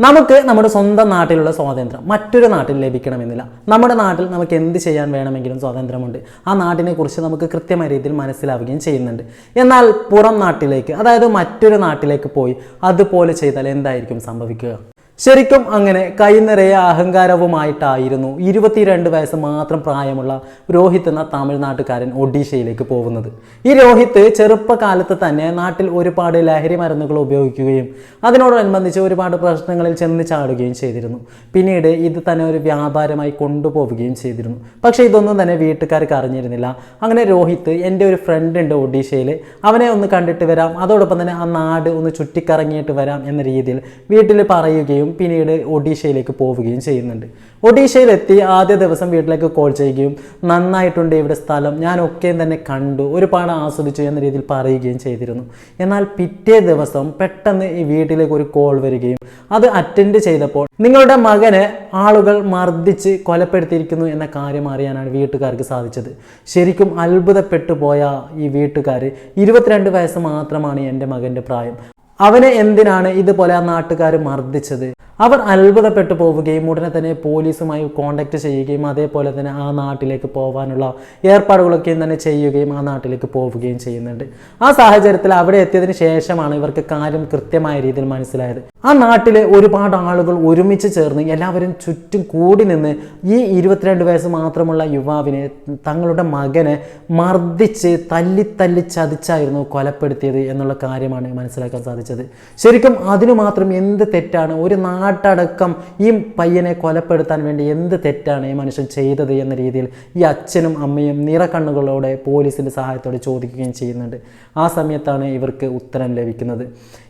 നമുക്ക് നമ്മുടെ സ്വന്തം നാട്ടിലുള്ള സ്വാതന്ത്ര്യം മറ്റൊരു നാട്ടിൽ ലഭിക്കണമെന്നില്ല. നമ്മുടെ നാട്ടിൽ നമുക്ക് എന്ത് ചെയ്യാൻ വേണമെങ്കിലും സ്വാതന്ത്ര്യമുണ്ട്. ആ നാട്ടിനെ കുറിച്ച് നമുക്ക് കൃത്യമായ രീതിയിൽ മനസ്സിലാവുകയും ചെയ്യുന്നുണ്ട്. എന്നാൽ പുറം നാട്ടിലേക്ക് അതായത് മറ്റൊരു നാട്ടിലേക്ക് പോയി അതുപോലെ ചെയ്താൽ എന്തായിരിക്കും സംഭവിക്കുക? ശരിക്കും അങ്ങനെ കൈനിറയെ അഹങ്കാരവുമായിട്ടായിരുന്നു ഇരുപത്തിരണ്ട് വയസ്സ് മാത്രം പ്രായമുള്ള രോഹിത് എന്ന തമിഴ്നാട്ടുകാരൻ ഒഡീഷയിലേക്ക് പോകുന്നത്. ഈ രോഹിത് ചെറുപ്പകാലത്ത് തന്നെ നാട്ടിൽ ഒരുപാട് ലഹരി മരുന്നുകൾ ഉപയോഗിക്കുകയും അതിനോടനുബന്ധിച്ച് ഒരുപാട് പ്രശ്നങ്ങളിൽ ചെന്ന് ചാടുകയും ചെയ്തിരുന്നു. പിന്നീട് ഇത് തന്നെ ഒരു വ്യാപാരമായി കൊണ്ടുപോവുകയും ചെയ്തിരുന്നു. പക്ഷേ ഇതൊന്നും തന്നെ വീട്ടുകാർക്ക് അറിഞ്ഞിരുന്നില്ല. അങ്ങനെ രോഹിത് എന്റെ ഒരു ഫ്രണ്ട് ഉണ്ട് ഒഡീഷയിൽ. അവനെ ഒന്ന് കണ്ടിട്ട് വരാം. അതോടൊപ്പം തന്നെ ആ നാട് ഒന്ന് ചുറ്റിക്കറങ്ങിയിട്ട് വരാം എന്ന രീതിയിൽ വീട്ടിൽ പറയുകയും പിന്നീട് ഒഡീഷയിലേക്ക് പോവുകയും ചെയ്യുന്നുണ്ട്. ഒഡീഷയിലെത്തി ആദ്യ ദിവസം വീട്ടിലേക്ക് കോൾ ചെയ്യുകയും നന്നായിട്ടുണ്ട് ഇവിടെ സ്ഥലം. ഞാൻ ഒക്കെ തന്നെ കണ്ടു. ഒരുപാട് ആസ്വദിച്ചു എന്ന രീതിയിൽ പറയുകയും ചെയ്തിരുന്നു. എന്നാൽ പിറ്റേ ദിവസം പെട്ടെന്ന് ഈ വീട്ടിലേക്ക് ഒരു കോൾ വരികയും അത് അറ്റൻഡ് ചെയ്തപ്പോൾ നിങ്ങളുടെ മകനെ ആളുകൾ മർദ്ദിച്ച് കൊലപ്പെടുത്തിയിരിക്കുന്നു എന്ന കാര്യം അറിയാനാണ് വീട്ടുകാർക്ക് സാധിച്ചത്. ശരിക്കും അത്ഭുതപ്പെട്ടു പോയ ഈ വീട്ടുകാർ ഇരുപത്തിരണ്ട് വയസ്സ് മാത്രമാണ് എന്റെ മകന്റെ പ്രായം. അവനെ എന്തിനാണ് ഇതുപോലെ ആ നാട്ടുകാർ മർദ്ദിച്ചത്? അവർ അത്ഭുതപ്പെട്ടു പോവുകയും ഉടനെ തന്നെ പോലീസുമായി കോണ്ടാക്ട് ചെയ്യുകയും അതേപോലെ തന്നെ ആ നാട്ടിലേക്ക് പോകാനുള്ള ഏർപ്പാടുകളൊക്കെ തന്നെ ചെയ്യുകയും ആ നാട്ടിലേക്ക് പോവുകയും ചെയ്യുന്നുണ്ട്. ആ സാഹചര്യത്തിൽ അവിടെ എത്തിയതിന് ശേഷമാണ് ഇവർക്ക് കാര്യം കൃത്യമായ രീതിയിൽ മനസ്സിലായത്. ആ നാട്ടിലെ ഒരുപാട് ആളുകൾ ഒരുമിച്ച് ചേർന്ന് എല്ലാവരും ചുറ്റും കൂടി നിന്ന് ഈ ഇരുപത്തിരണ്ട് വയസ്സ് മാത്രമുള്ള യുവാവിനെ തങ്ങളുടെ മകനെ മർദ്ദിച്ച് തല്ലി തല്ലി ചതിച്ചായിരുന്നു കൊലപ്പെടുത്തിയത് എന്നുള്ള കാര്യമാണ് മനസ്സിലാക്കാൻ സാധിച്ചത്. ശരിക്കും അതിനു മാത്രം എന്ത് തെറ്റാണ്? ഒരു നാട്ടടക്കം ഈ പയ്യനെ കൊലപ്പെടുത്താൻ വേണ്ടി എന്ത് തെറ്റാണ് ഈ മനുഷ്യൻ ചെയ്തത് എന്ന രീതിയിൽ ഈ അച്ഛനും അമ്മയും നിറക്കണ്ണുകളോടെ പോലീസിന്റെ സഹായത്തോടെ ചോദിക്കുകയും ചെയ്യുന്നുണ്ട്. ആ സമയത്താണ് ഇവർക്ക് ഉത്തരം ലഭിക്കുന്നത്.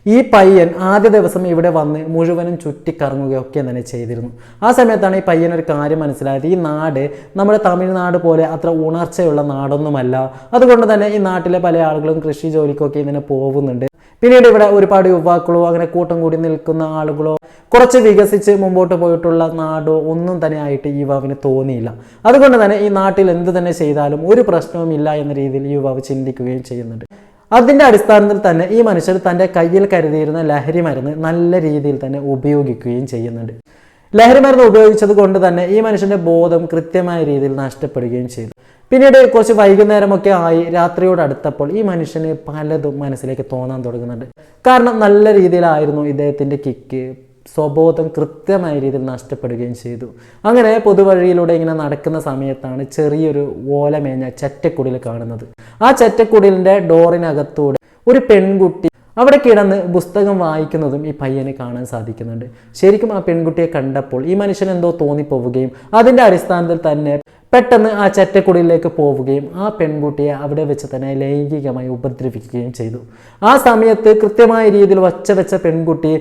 ഈ പയ്യൻ ആദ്യ ദിവസം ഇവിടെ വന്ന് മുഴുവനും ചുറ്റിക്കറങ്ങുകയൊക്കെ തന്നെ ചെയ്തിരുന്നു. ആ സമയത്താണ് ഈ പയ്യൻ ഒരു കാര്യം മനസ്സിലായത്. ഈ നാട് നമ്മുടെ തമിഴ്നാട് പോലെ അത്ര ഉണർച്ചയുള്ള നാടൊന്നുമല്ല. അതുകൊണ്ട് തന്നെ ഈ നാട്ടിലെ പല ആളുകളും കൃഷി ജോലിക്കൊക്കെ ഇതിനെ പോകുന്നുണ്ട്. പിന്നീട് ഇവിടെ ഒരുപാട് യുവാക്കളോ അങ്ങനെ കൂട്ടം കൂടി നിൽക്കുന്ന ആളുകളോ കുറച്ച് വികസിച്ച് മുമ്പോട്ട് പോയിട്ടുള്ള നാടോ ഒന്നും തന്നെ ആയിട്ട് യുവാവിന് തോന്നിയില്ല. അതുകൊണ്ട് തന്നെ ഈ നാട്ടിൽ എന്ത് തന്നെ ചെയ്താലും ഒരു പ്രശ്നവും ഇല്ല എന്ന രീതിയിൽ യുവാവ് ചിന്തിക്കുകയും ചെയ്യുന്നുണ്ട്. അതിന്റെ അടിസ്ഥാനത്തിൽ തന്നെ ഈ മനുഷ്യർ തന്റെ കയ്യിൽ കരുതിയിരുന്ന ലഹരി മരുന്ന് നല്ല രീതിയിൽ തന്നെ ഉപയോഗിക്കുകയും ചെയ്യുന്നുണ്ട്. ലഹരി മരുന്ന് ഉപയോഗിച്ചത് കൊണ്ട് തന്നെ ഈ മനുഷ്യന്റെ ബോധം കൃത്യമായ രീതിയിൽ നഷ്ടപ്പെടുകയും ചെയ്തു. പിന്നീട് കുറച്ച് വൈകുന്നേരമൊക്കെ ആയി രാത്രിയോട് അടുത്തപ്പോൾ ഈ മനുഷ്യന് പലതും മനസ്സിലേക്ക് തോന്നാൻ തുടങ്ങുന്നുണ്ട്. കാരണം നല്ല രീതിയിലായിരുന്നു ഇദ്ദേഹത്തിന്റെ കിക്ക്. സ്വബോധം കൃത്യമായ രീതിയിൽ നഷ്ടപ്പെടുകയും ചെയ്തു. അങ്ങനെ പൊതുവഴിയിലൂടെ ഇങ്ങനെ നടക്കുന്ന സമയത്താണ് ചെറിയൊരു ഓലമേഞ്ഞ ചറ്റക്കുടിൽ കാണുന്നത്. ആ ചറ്റക്കുടിലിന്റെ ഡോറിനകത്തൂടെ ഒരു പെൺകുട്ടി അവിടെ കിടന്ന് പുസ്തകം വായിക്കുന്നതും ഈ പയ്യനെ കാണാൻ സാധിക്കുന്നുണ്ട്. ശരിക്കും ആ പെൺകുട്ടിയെ കണ്ടപ്പോൾ ഈ മനുഷ്യൻ എന്തോ തോന്നിപ്പോവുകയും അതിന്റെ അടിസ്ഥാനത്തിൽ തന്നെ പെട്ടെന്ന് ആ ചെറ്റക്കുടിയിലേക്ക് പോവുകയും ആ പെൺകുട്ടിയെ അവിടെ വെച്ച് തന്നെ ലൈംഗികമായി ഉപദ്രവിക്കുകയും ചെയ്തു. ആ സമയത്ത് കൃത്യമായ രീതിയിൽ വച്ച വെച്ച പെൺകുട്ടി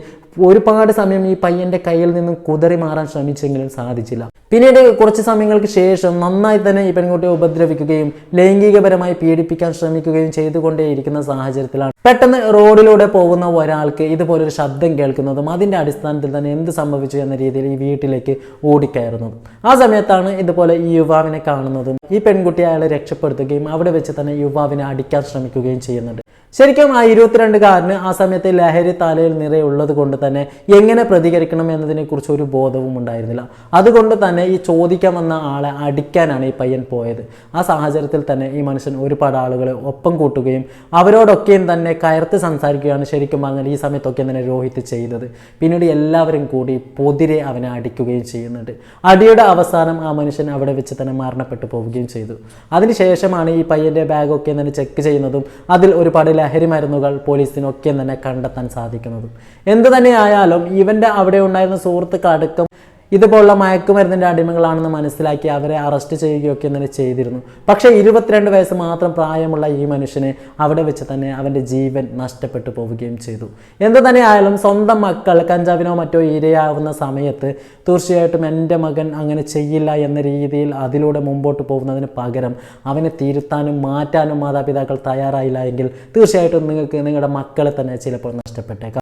ഒരുപാട് സമയം ഈ പയ്യന്റെ കയ്യിൽ നിന്നും കുതറി മാറാൻ ശ്രമിച്ചെങ്കിലും സാധിച്ചില്ല. പിന്നീട് കുറച്ച് സമയങ്ങൾക്ക് ശേഷം നന്നായി തന്നെ ഈ പെൺകുട്ടിയെ ഉപദ്രവിക്കുകയും ലൈംഗികപരമായി പീഡിപ്പിക്കാൻ ശ്രമിക്കുകയും ചെയ്തുകൊണ്ടേയിരിക്കുന്ന സാഹചര്യത്തിലാണ്. പെട്ടെന്ന് റോഡിലൂടെ പോകുന്ന ഒരാൾക്ക് ഇതുപോലൊരു ശബ്ദം കേൾക്കുന്നതും അതിന്റെ അടിസ്ഥാനത്തിൽ തന്നെ എന്ത് സംഭവിച്ചു എന്ന രീതിയിൽ ഈ വീട്ടിലേക്ക് ഓടിക്കയറുന്നതും. ആ സമയത്താണ് ഇതുപോലെ ഈ യുവാവിനെ കാണുന്നതും ഈ പെൺകുട്ടിയെ അയാളെ രക്ഷപ്പെടുത്തുകയും അവിടെ വെച്ച് തന്നെ യുവാവിനെ അടിക്കാൻ ശ്രമിക്കുകയും ചെയ്യുന്നുണ്ട്. ശരിക്കും ആ ഇരുപത്തിരണ്ടുകാരന് ആ സമയത്ത് ലഹരി തലയിൽ നിറയുള്ളത് കൊണ്ട് തന്നെ എങ്ങനെ പ്രതികരിക്കണം എന്നതിനെക്കുറിച്ച് ഒരു ബോധവും ഉണ്ടായിരുന്നില്ല. അതുകൊണ്ട് തന്നെ ഈ ചോദിക്കാൻ വന്ന ആളെ അടിക്കാനാണ് ഈ പയ്യൻ പോയത്. ആ സാഹചര്യത്തിൽ തന്നെ ഈ മനുഷ്യൻ ഒരുപാട് ആളുകളെ ഒപ്പം കൂട്ടുകയും അവരോടൊക്കെയും തന്നെ കയർത്ത് സംസാരിക്കുകയാണ് ശരിക്കും പറഞ്ഞാൽ ഈ സമയത്തൊക്കെ തന്നെ രോഹിത് ചെയ്തത്. പിന്നീട് എല്ലാവരും കൂടി പൊതിരെ അവനെ അടിക്കുകയും ചെയ്യുന്നുണ്ട്. അടിയുടെ അവസാനം ആ മനുഷ്യൻ അവിടെ വെച്ച് തന്നെ മരണപ്പെട്ടു പോവുകയും ചെയ്തു. അതിനുശേഷമാണ് ഈ പയ്യന്റെ ബാഗൊക്കെ തന്നെ ചെക്ക് ചെയ്യുന്നതും അതിൽ ഒരുപാട് ലഹരി മരുന്നുകൾ പോലീസിനൊക്കെ തന്നെ കണ്ടെത്താൻ സാധിക്കുന്നത്. എന്ത് തന്നെ ആയാലും ഇവന്റെ അവിടെ ഉണ്ടായിരുന്ന സുഹൃത്തുക്കൾ അടക്കം ഇതുപോലുള്ള മയക്കുമരുന്നിന്റെ അടിമകളാണെന്ന് മനസ്സിലാക്കി അവരെ അറസ്റ്റ് ചെയ്യുകയൊക്കെ തന്നെ ചെയ്തിരുന്നു. പക്ഷേ ഇരുപത്തിരണ്ട് വയസ്സ് മാത്രം പ്രായമുള്ള ഈ മനുഷ്യനെ അവിടെ വെച്ച് തന്നെ അവന്റെ ജീവൻ നഷ്ടപ്പെട്ടു പോവുകയും ചെയ്തു. എന്ത് തന്നെയായാലും സ്വന്തം മക്കൾ കഞ്ചാവിനോ മറ്റോ ഇരയാവുന്ന സമയത്ത് തീർച്ചയായിട്ടും എന്റെ മകൻ അങ്ങനെ ചെയ്യില്ല എന്ന രീതിയിൽ അതിലൂടെ മുമ്പോട്ട് പോകുന്നതിന് പകരം അവനെ തിരുത്താനും മാറ്റാനും മാതാപിതാക്കൾ തയ്യാറായില്ല എങ്കിൽ തീർച്ചയായിട്ടും നിങ്ങൾക്ക് നിങ്ങളുടെ മക്കളെ തന്നെ ചിലപ്പോൾ നഷ്ടപ്പെട്ടേക്കാം.